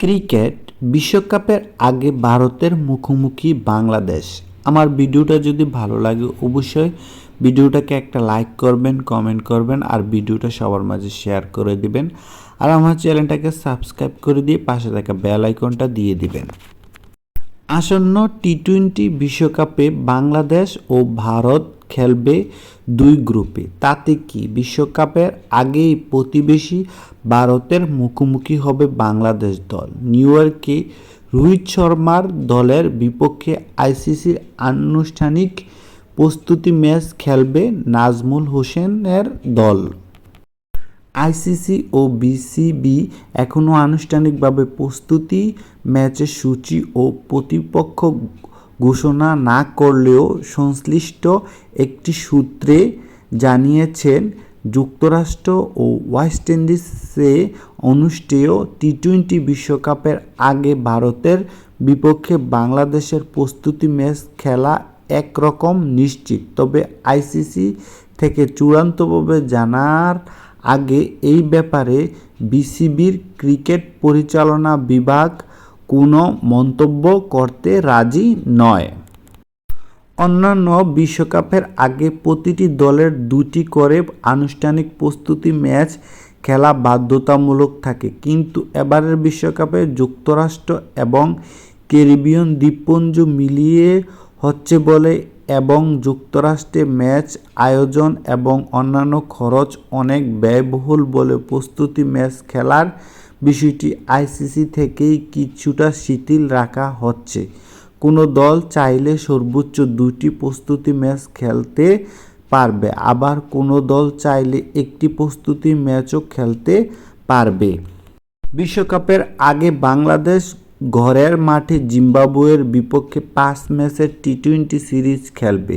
Cricket বিশ্বকাপের আগে ভারতের মুখোমুখি বাংলাদেশ। আমার ভিডিওটা যদি ভালো লাগে অবশ্যই ভিডিওটাকে একটা লাইক করবেন, কমেন্ট করবেন আর ভিডিওটা সবার মাঝে শেয়ার করে দিবেন। আর আমার চ্যানেলটাকে সাবস্ক্রাইব করে দিয়ে পাশে থাকা বেল আইকনটা দিয়ে দিবেন। আসন্ন টি টোয়েন্টি বিশ্বকাপে বাংলাদেশ ও ভারত খেলবে দুই গ্রুপে। তাতে কি বিশ্বকাপের আগেই প্রতিবেশী ভারতের মুখোমুখি হবে বাংলাদেশ দল? নিউ ইয়র্কে রোহিত শর্মার দলের বিপক্ষে আইসিসির আনুষ্ঠানিক প্রস্তুতি ম্যাচ খেলবে নাজমুল হোসেনের দল। আইসিসি ও বিসিবি এখনও আনুষ্ঠানিকভাবে প্রস্তুতি, ম্যাচের সূচি ও প্রতিপক্ষ ঘোষণা না করলেও সংশ্লিষ্ট একটি সূত্রে জানিয়েছেন, যুক্তরাষ্ট্র ও ওয়েস্ট ইন্ডিজে অনুষ্ঠেয় টি টোয়েন্টি বিশ্বকাপের আগে ভারতের বিপক্ষে বাংলাদেশের প্রস্তুতি ম্যাচ খেলা একরকম নিশ্চিত। তবে আইসিসি থেকে চূড়ান্তভাবে জানার আগে এই ব্যাপারে বিসিবির ক্রিকেট পরিচালনা বিভাগ কোনো মন্তব্য করতে রাজি নয়। অন্যান্য বিশ্বকাপের আগে প্রতিটি দলের দুটি করে আনুষ্ঠানিক প্রস্তুতি ম্যাচ খেলা বাধ্যতামূলক থাকে। কিন্তু এবারের বিশ্বকাপে যুক্তরাষ্ট্র এবং ক্যারিবিয়ান দ্বীপপুঞ্জ মিলিয়ে হচ্ছে বলে এবং যুক্তরাষ্ট্রে ম্যাচ আয়োজন এবং অন্যান্য খরচ অনেক ব্যয়বহুল বলে প্রস্তুতি ম্যাচ খেলার বিষয়টি আইসিসি থেকেই কিছুটা শিথিল রাখা হচ্ছে। কোনো দল চাইলে সর্বোচ্চ দুটি প্রস্তুতি ম্যাচ খেলতে পারবে, আবার কোনো দল চাইলে একটি প্রস্তুতি ম্যাচও খেলতে পারবে। বিশ্বকাপের আগে বাংলাদেশ ঘরের মাঠে জিম্বাবুয়ের বিপক্ষে পাঁচ ম্যাচের টি টোয়েন্টি সিরিজ খেলবে।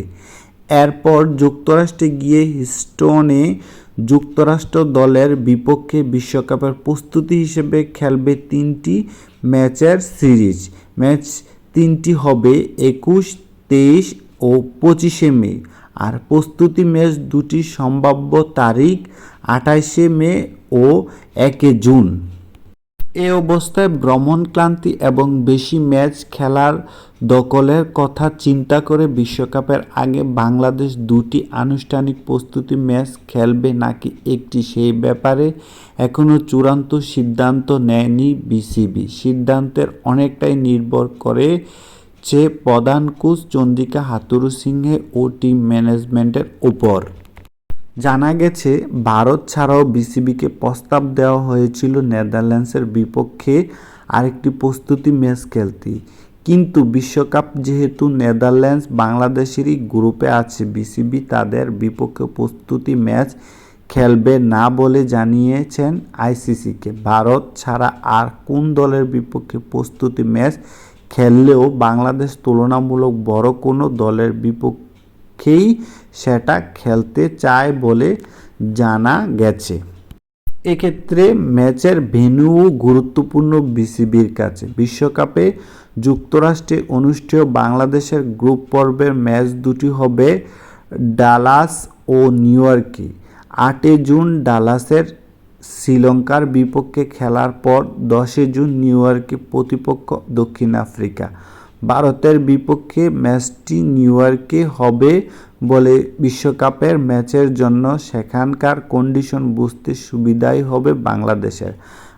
এরপর যুক্তরাষ্ট্রে গিয়ে হিস্টনে যুক্তরাষ্ট্র দলের বিপক্ষে বিশ্বকাপের প্রস্তুতি হিসেবে খেলবে তিনটি ম্যাচের সিরিজ। ম্যাচ তিনটি হবে একুশ, তেইশ ও পঁচিশে মে। আর প্রস্তুতি ম্যাচ দুটি সম্ভাব্য তারিখ আঠাইশে মে ও একে জুন। এ অবস্থায় ভ্রমণ ক্লান্তি এবং বেশি ম্যাচ খেলার দখলের কথা চিন্তা করে বিশ্বকাপের আগে বাংলাদেশ দুটি আনুষ্ঠানিক প্রস্তুতি ম্যাচ খেলবে নাকি একটি সেই ব্যাপারে এখনও চূড়ান্ত সিদ্ধান্ত নেয়নি বিসিবি। সিদ্ধান্তের অনেকটাই নির্ভর করে যে প্রধান কোচ চন্দিকা হাতুরু সিংহে ও টিম ম্যানেজমেন্টের উপর জানা গেছে, ভারত ছাড়াও বিসিবিকে প্রস্তাব দেওয়া হয়েছিল নেদারল্যান্ডসের বিপক্ষে আরেকটি প্রস্তুতি ম্যাচ খেলতে। কিন্তু বিশ্বকাপ যেহেতু নেদারল্যান্ডস বাংলাদেশেরই গ্রুপে আছে, বিসিবি তাদের বিপক্ষে প্রস্তুতি ম্যাচ খেলবে না বলে জানিয়েছেন আইসিসিকে। ভারত ছাড়া আর কোন দলের বিপক্ষে প্রস্তুতি ম্যাচ খেললেও বাংলাদেশ তুলনামূলক বড় কোনো দলের বিপক্ষেই সেটা খেলতে চায় বলে জানা গেছে। এক্ষেত্রে ম্যাচের ভেন্যুও গুরুত্বপূর্ণ বিসিবির কাছে বিশ্বকাপে যুক্তরাষ্ট্রে অনুষ্ঠেয় বাংলাদেশের গ্রুপ পর্বের ম্যাচ দুটি হবে ডালাস ও নিউ ইয়র্কে। আটই জুন ডালাসের শ্রীলঙ্কার বিপক্ষে খেলার পর দশই জুন নিউ ইয়র্কে প্রতিপক্ষ দক্ষিণ আফ্রিকা। ভারতের বিপক্ষে ম্যাচটি নিউ ইয়র্কে হবে বলে বিশ্বকাপের ম্যাচের জন্য সেখানকার কন্ডিশন বুঝতে সুবিধাই হবে বাংলাদেশের।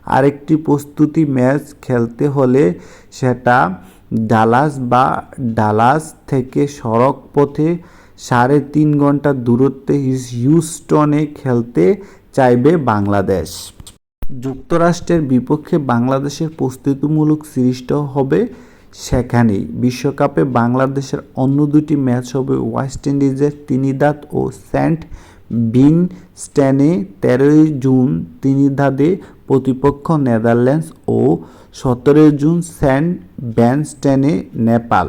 আরেকটি প্রস্তুতি ম্যাচ খেলতে হলে সেটা ডালাস বা ডালাস থেকে সড়ক পথে সাড়ে তিন ঘণ্টা দূরত্বে হিউস্টনে খেলতে চাইবে বাংলাদেশ। যুক্তরাষ্ট্রের বিপক্ষে বাংলাদেশের প্রস্তুতিমূলক সিরিজটাও হবে সেখানেই বিশ্বকাপে বাংলাদেশের অন্য দুটি ম্যাচ হবে ওয়েস্ট ইন্ডিজের তিনিদাদ ও সেন্ট বিনস্ট্যানে তেরোই জুন তিনিদাদে প্রতিপক্ষ নেদারল্যান্ডস ও সতেরোই জুন সেন্ট ব্যানস্ট্যানে নেপাল।